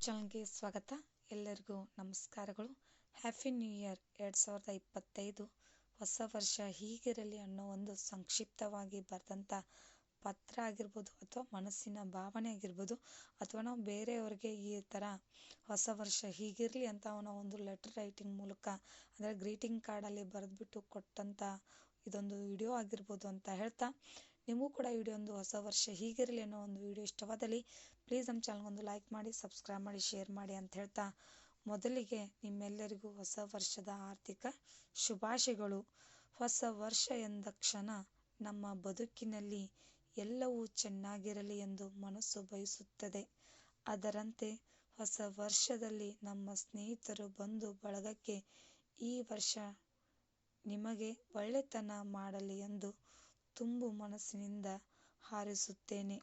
ಚಾನಲ್ಗೆ ಸ್ವಾಗತ. ಎಲ್ಲರಿಗೂ ನಮಸ್ಕಾರಗಳು. ಹ್ಯಾಪಿ ನ್ಯೂ ಇಯರ್ ಎರಡು ಸಾವಿರದ ಇಪ್ಪತ್ತೈದು ಹೊಸ ವರ್ಷ ಹೀಗಿರಲಿ ಅನ್ನೋ ಒಂದು ಸಂಕ್ಷಿಪ್ತವಾಗಿ ಬರೆದಂಥ ಪತ್ರ ಆಗಿರ್ಬೋದು ಅಥವಾ ಮನಸ್ಸಿನ ಭಾವನೆ ಆಗಿರ್ಬೋದು ಅಥವಾ ನಾವು ಬೇರೆಯವ್ರಿಗೆ ಈ ಥರ ಹೊಸ ವರ್ಷ ಹೀಗಿರಲಿ ಅಂತ ಅವನ ಒಂದು ಲೆಟರ್ ರೈಟಿಂಗ್ ಮೂಲಕ, ಅಂದರೆ ಗ್ರೀಟಿಂಗ್ ಕಾರ್ಡಲ್ಲಿ ಬರೆದ್ಬಿಟ್ಟು ಕೊಟ್ಟಂಥ ಇದೊಂದು ವಿಡಿಯೋ ಆಗಿರ್ಬೋದು ಅಂತ ಹೇಳ್ತಾ ನಿಮಗೂ ಕೂಡ ವಿಡಿಯೋ ಒಂದು ಹೊಸ ವರ್ಷ ಹೀಗಿರಲಿ ಅನ್ನೋ ಒಂದು ವಿಡಿಯೋ ಇಷ್ಟವಾದಲ್ಲಿ ಪ್ಲೀಸ್ ನಮ್ಮ ಚಾನಲ್ಗೊಂದು ಲೈಕ್ ಮಾಡಿ ಸಬ್ಸ್ಕ್ರೈಬ್ ಮಾಡಿ ಶೇರ್ ಮಾಡಿ ಅಂತ ಹೇಳ್ತಾ ಮೊದಲಿಗೆ ನಿಮ್ಮೆಲ್ಲರಿಗೂ ಹೊಸ ವರ್ಷದ ಆರ್ಥಿಕ ಶುಭಾಶಯಗಳು. ಹೊಸ ವರ್ಷ ಎಂದ ಕ್ಷಣ ನಮ್ಮ ಬದುಕಿನಲ್ಲಿ ಎಲ್ಲವೂ ಚೆನ್ನಾಗಿರಲಿ ಎಂದು ಮನಸ್ಸು ಬಯಸುತ್ತದೆ. ಅದರಂತೆ ಹೊಸ ವರ್ಷದಲ್ಲಿ ನಮ್ಮ ಸ್ನೇಹಿತರು ಬಂಧು ಬಳಗಕ್ಕೆ ಈ ವರ್ಷ ನಿಮಗೆ ಒಳ್ಳೆತನ ಮಾಡಲಿ ಎಂದು ತುಂಬು ಮನಸ್ಸಿನಿಂದ ಹಾರೈಸುತ್ತೇನೆ.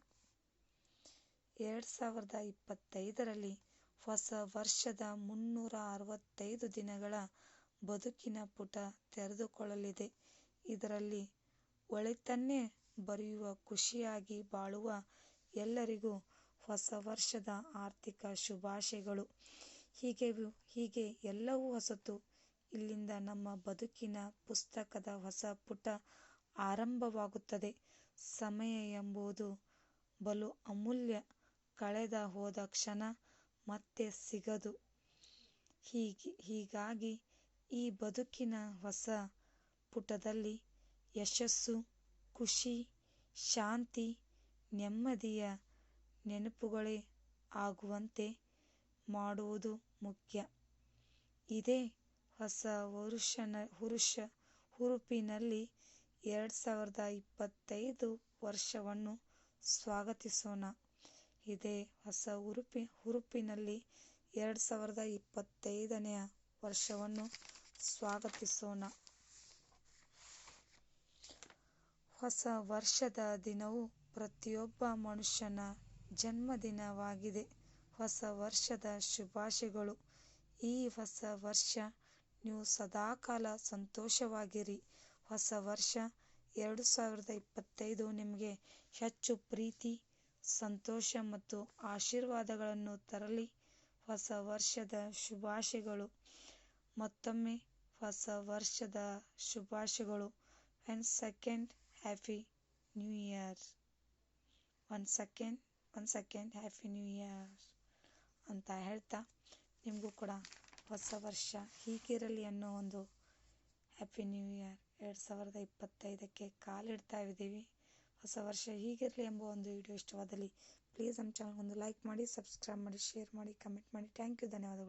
ಎರಡು ಸಾವಿರದ ಇಪ್ಪತ್ತೈದರಲ್ಲಿ ಹೊಸ ವರ್ಷದ ಮುನ್ನೂರ ಅರವತ್ತೈದು ದಿನಗಳ ಬದುಕಿನ ಪುಟ ತೆರೆದುಕೊಳ್ಳಲಿದೆ. ಇದರಲ್ಲಿ ಒಳಿತನ್ನೇ ಬರೆಯುವ, ಖುಷಿಯಾಗಿ ಬಾಳುವ ಎಲ್ಲರಿಗೂ ಹೊಸ ವರ್ಷದ ಆರ್ಥಿಕ ಶುಭಾಶಯಗಳು. ಹೀಗೆ ಹೀಗೆ ಎಲ್ಲವೂ ಹೊಸತು. ಇಲ್ಲಿಂದ ನಮ್ಮ ಬದುಕಿನ ಪುಸ್ತಕದ ಹೊಸ ಪುಟ ಆರಂಭವಾಗುತ್ತದೆ. ಸಮಯ ಎಂಬುದು ಬಲು ಅಮೂಲ್ಯ. ಕಳೆದ ಹೋದ ಕ್ಷಣ ಮತ್ತೆ ಸಿಗದು. ಹೀಗೆ, ಹೀಗಾಗಿ ಈ ಬದುಕಿನ ಹೊಸ ಪುಟದಲ್ಲಿ ಯಶಸ್ಸು, ಖುಷಿ, ಶಾಂತಿ, ನೆಮ್ಮದಿಯ ನೆನಪುಗಳೇ ಆಗುವಂತೆ ಮಾಡುವುದು ಮುಖ್ಯ. ಇದೇ ಹೊಸ ವರುಷನ ಹುರುಷ ಹುರುಪಿನಲ್ಲಿ ಎರಡು ಸಾವಿರದ ಇಪ್ಪತ್ತೈದು ವರ್ಷವನ್ನು ಸ್ವಾಗತಿಸೋಣ. ಇದೇ ಹೊಸ ಹುರುಪಿ ಹುರುಪಿನಲ್ಲಿ ಎರಡು ಸಾವಿರದ ಇಪ್ಪತ್ತೈದನೆಯ ವರ್ಷವನ್ನು ಸ್ವಾಗತಿಸೋಣ. ಹೊಸ ವರ್ಷದ ದಿನವು ಪ್ರತಿಯೊಬ್ಬ ಮನುಷ್ಯನ ಜನ್ಮದಿನವಾಗಿದೆ. ಹೊಸ ವರ್ಷದ ಶುಭಾಶಯಗಳು. ಈ ಹೊಸ ವರ್ಷ ನೀವು ಸದಾಕಾಲ ಸಂತೋಷವಾಗಿರಿ. ಹೊಸ ವರ್ಷ ಎರಡು ಸಾವಿರದ ಇಪ್ಪತ್ತೈದು ನಿಮಗೆ ಹೆಚ್ಚು ಪ್ರೀತಿ, ಸಂತೋಷ ಮತ್ತು ಆಶೀರ್ವಾದಗಳನ್ನು ತರಲಿ. ಹೊಸ ವರ್ಷದ ಶುಭಾಶಯಗಳು. ಮತ್ತೊಮ್ಮೆ ಹೊಸ ವರ್ಷದ ಶುಭಾಶಯಗಳು. And second happy new year one second one second happy new year ಅಂತ ಹೇಳ್ತಾ ನಿಮಗೂ ಕೂಡ ಹೊಸ ವರ್ಷ ಹೀಗಿರಲಿ ಅನ್ನೋ ಒಂದು ಹ್ಯಾಪಿ ನ್ಯೂ ಇಯರ್ ಎರಡು ಸಾವಿರದ ಇಪ್ಪತ್ತೈದಕ್ಕೆ ಕಾಲಿಡ್ತಾ ಇದ್ದೀವಿ. ಹೊಸ ವರ್ಷ ಹೀಗಿರಲಿ ಎಂಬ ಒಂದು ವಿಡಿಯೋ ಇಷ್ಟವಾದಲ್ಲಿ ಪ್ಲೀಸ್ ನಮ್ಮ ಚಾನಲ್ ಒಂದು ಲೈಕ್ ಮಾಡಿ ಸಬ್ಸ್ಕ್ರೈಬ್ ಮಾಡಿ ಶೇರ್ ಮಾಡಿ ಕಮೆಂಟ್ ಮಾಡಿ. ಥ್ಯಾಂಕ್ ಯು ಧನ್ಯವಾದಗಳು.